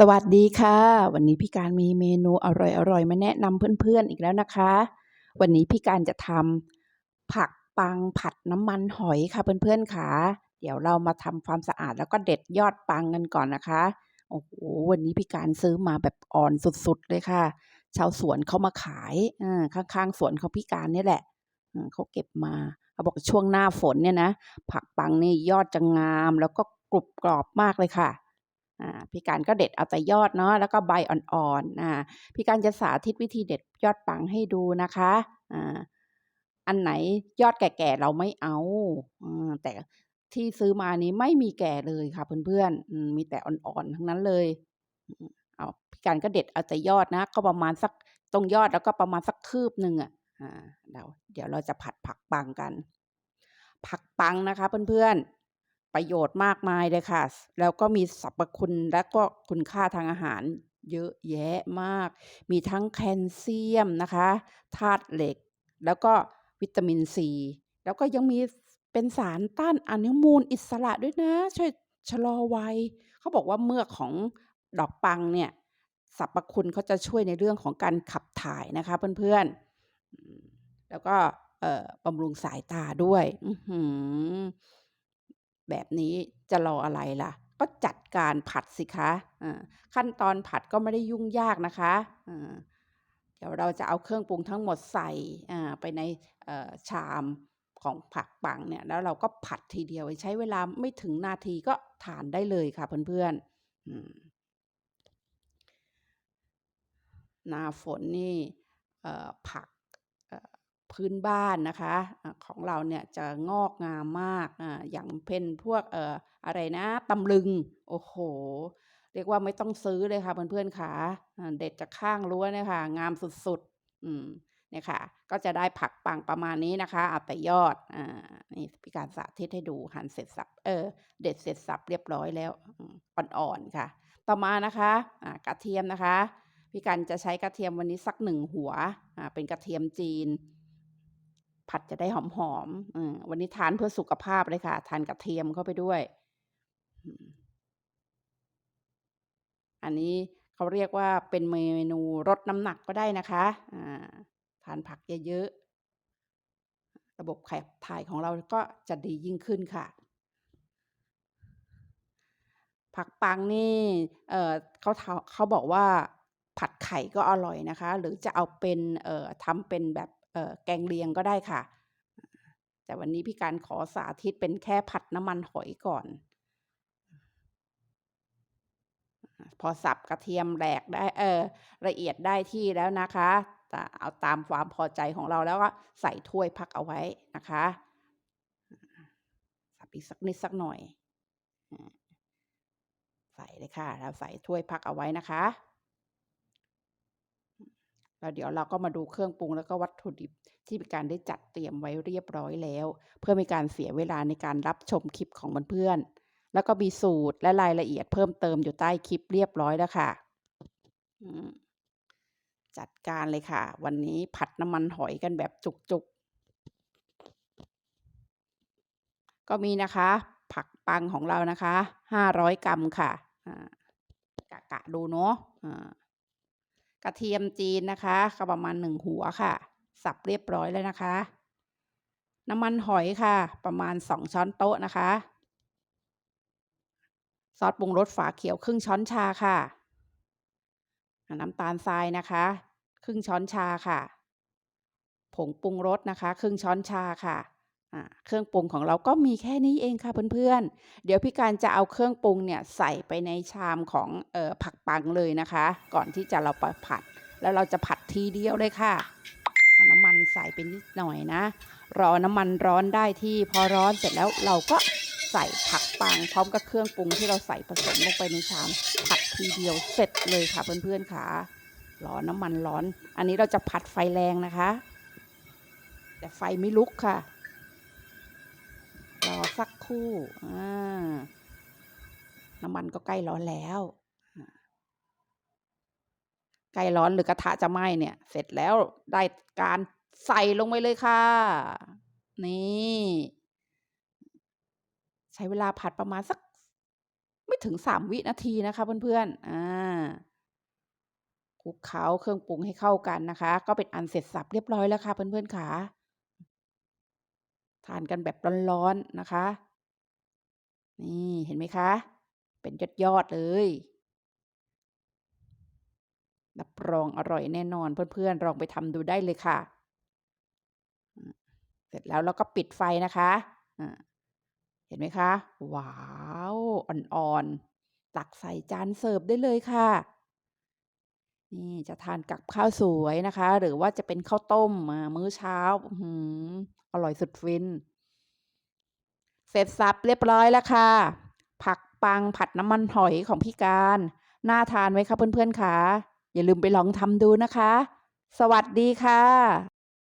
สวัสดีค่ะ วันนี้พี่การมีเมนูอร่อยๆมาแนะนำเพื่อนๆอีกแล้วนะคะ วันนี้พี่การจะทำผักปังผัดน้ำมันหอยค่ะเพื่อนๆค่ะเดี๋ยวเรามาทำความสะอาดแล้วก็เด็ดยอดปังกันก่อนนะคะโอ้โหวันนี้พี่การซื้อมาแบบอ่อนสุดๆเลยค่ะ ชาวสวนเขามาขายข้างๆสวนเของพี่การนี่แหละเขาเก็บมาเขาบอกช่วงหน้าฝนเนี่ยนะผักปังนี่ยอดจะงามแล้วก็กรุบกรอบมากเลยค่ะ พี่การก็เด็ดเอาแต่ยอดเนาะแล้วก็ใบอ่อนๆอ่าพี่การจะสาธิตวิธีเด็ดยอดปังให้ดูนะคะอ่าอันไหนยอดแก่ๆเราไม่เอาอแต่ที่ซื้อมานี้ไม่มีแก่เลยค่ะเพื่อนๆมีแต่อ่อนๆทั้งนั้นเลยเอาพี่การก็เด็ดเอาแต่ยอดนะ ก็ประมาณสักตรงยอดแล้วก็ประมาณสักคืบหนึ่งอะเดี๋ยวเดี๋ยวเราจะผัดผักปังกัน ผักปังนะคะเพื่อนๆ ประโยชน์มากมายเลยค่ะ แล้วก็มีสรรพคุณและก็คุณค่าทางอาหารเยอะแยะมาก มีทั้งแคลเซียมนะคะธาตุเหล็ก แล้วก็วิตามินซี แล้วก็ยังมีเป็นสารต้านอนุมูลอิสระด้วยนะ ช่วยชะลอวัยเขาบอกว่าเมือกของดอกปังเนี่ยสรรพคุณเขาจะช่วยในเรื่องของการขับถ่ายนะคะเพื่อนๆ แล้วก็บำรุงสายตาด้วย แบบนี้จะรออะไรล่ะ ก็จัดการผัดสิคะขั้นตอนผัดก็ไม่ได้ยุ่งยากนะคะเดี๋ยวเราจะเอาเครื่องปรุงทั้งหมดใส่ไปในชามของผักปังเนี่ยแล้วเราก็ผัดทีเดียวใช้เวลาไม่ถึงนาทีก็ทานได้เลยค่ะเพื่อนๆหน้าฝนนี่ผัก พื้นบ้านนะคะของเราเนี่ยจะงอกงามมากออย่างเพ่นพวกเอ่ออะไรนะตำลึงโอ้โห เรียกว่าไม่ต้องซื้อเลยค่ะเพื่อนๆค่ะเด็ดจากข้างรั้วเนี่ยค่ะ งามสุดๆอืมเนี่ยค่ะ ก็จะได้ผักปังประมาณนี้นะคะเอาแต่ยอดอ่านี่พี่การสาธิตให้ดูหั่นเสร็จสับเออเด็ดเสร็จสับเรียบร้อยแล้วอ่อนๆค่ะ ต่อมานะคะะกระเทียมนะคะพี่การจะใช้กระเทียมวันนี้สักหนึ่งหัว เป็นกระเทียมจีน ผัดจะได้หอมๆวันนี้ทานเพื่อสุขภาพเลยค่ะ ทานกระเทียมเข้าไปด้วย อันนี้เขาเรียกว่าเป็นเมนูลดน้ำหนักก็ได้นะคะทานผักเยอะๆ ระบบขับถ่ายของเราก็จะดียิ่งขึ้นค่ะ ผักปังนี่เเขาเขาบอกว่าผัดไข่ก็อร่อยนะคะ หรือจะเอาเป็นทำเป็นแบบ แกงเลียงก็ได้ค่ะ แต่วันนี้พี่การขอสาธิตเป็นแค่ผัดน้ำมันหอยก่อน พอสับกระเทียมแหลกได้เออละเอียดได้ที่แล้วนะคะแต่เอาตามความพอใจของเราแล้วก็ใส่ถ้วยพักเอาไว้นะคะสับอีกสักนิดสักหน่อย ใส่เลยค่ะ แล้วใส่ถ้วยพักเอาไว้นะคะ แล้วเดี๋ยวเราก็มาดูเครื่องปรุงแล้วก็วัตถุดิบที่มีการได้จัดเตรียมไว้เรียบร้อยแล้ว เพื่อไม่การเสียเวลาในการรับชมคลิปของเพื่อนๆแล้วก็มีสูตรและรายละเอียดเพิ่มเติมอยู่ใต้คลิปเรียบร้อยแล้วค่ะจัดการเลยค่ะ วันนี้ผัดน้ำมันหอยกันแบบจุกๆ ก็มีนะคะ ผักปังของเรานะคะห้าร้อยกรัมค่ะกะกะดูเนาะ กระเทียมจีนนะคะก็ประมาณหนึ่งหัวค่ะ สับเรียบร้อยแล้วนะคะ น้ำมันหอยค่ะ ประมาณสองช้อนโต๊ะนะคะ ซอสปรุงรสฝาเขียวครึ่งช้อนชาค่ะ น้ำตาลทรายนะคะ ครึ่งช้อนชาค่ะ ผงปรุงรสนะคะ ครึ่งช้อนชาค่ะ เครื่องปรุงของเราก็มีแค่นี้เองค่ะเพื่อนๆ เดี๋ยวพี่การจะเอาเครื่องปรุงเนี่ยใส่ไปในชามของออผักปังเลยนะคะ ก่อนที่จะเราไปผัด แล้วเราจะผัดทีเดียวเลยค่ะน้ำมันใส่ไปนิดหน่อยนะ รอน้ำมันร้อนได้ที่พอร้อนเสร็จแล้วเราก็ใส่ผักปังพร้อมกับเครื่องปรุงที่เราใส่ผสมลงไปในชาม ผัดทีเดียวเสร็จเลยค่ะเพื่อนๆค่ะรอน้ำมันร้อน อันนี้เราจะผัดไฟแรงนะคะ แต่ไฟไม่ลุกค่ะ รอสักครู่น้ำมันก็ใกล้ร้อนแล้วใกล้ร้อนหรือกระทะจะไหม้เนี่ย เสร็จแล้วได้การใส่ลงไปเลยค่ะ นี่ ใช้เวลาผัดประมาณสัก ไม่ถึง3วินาทีนะคะเพื่อนๆอ่าคลุกเคล้าเครื่องปรุงให้เข้ากันนะคะ ก็เป็นอันเสร็จสรรพเรียบร้อยแล้วค่ะเพื่อนๆขา ทานกันแบบร้อนๆนะคะ นี่เห็นไหมคะ เป็นยอดๆเลยรับรองอร่อยแน่นอนเพื่อนๆลองไปทำดูได้เลยค่ะ เสร็จแล้วเราก็ปิดไฟนะคะเห็นไหมคะ ว้าว อ่อนๆ ตักใส่จานเสิร์ฟได้เลยค่ะ นี่จะทานกับข้าวสวยนะคะ หรือว่าจะเป็นข้าวต้มอ่ามื้อเช้า อื้อฮือ อร่อยสุดฟิน เสร็จสับเรียบร้อยแล้วค่ะ ผักปังผัดน้ำมันหอยของพี่การ น่าทานไหมคะเพื่อนๆคะอย่าลืมไปลองทำดูนะคะ สวัสดีค่ะ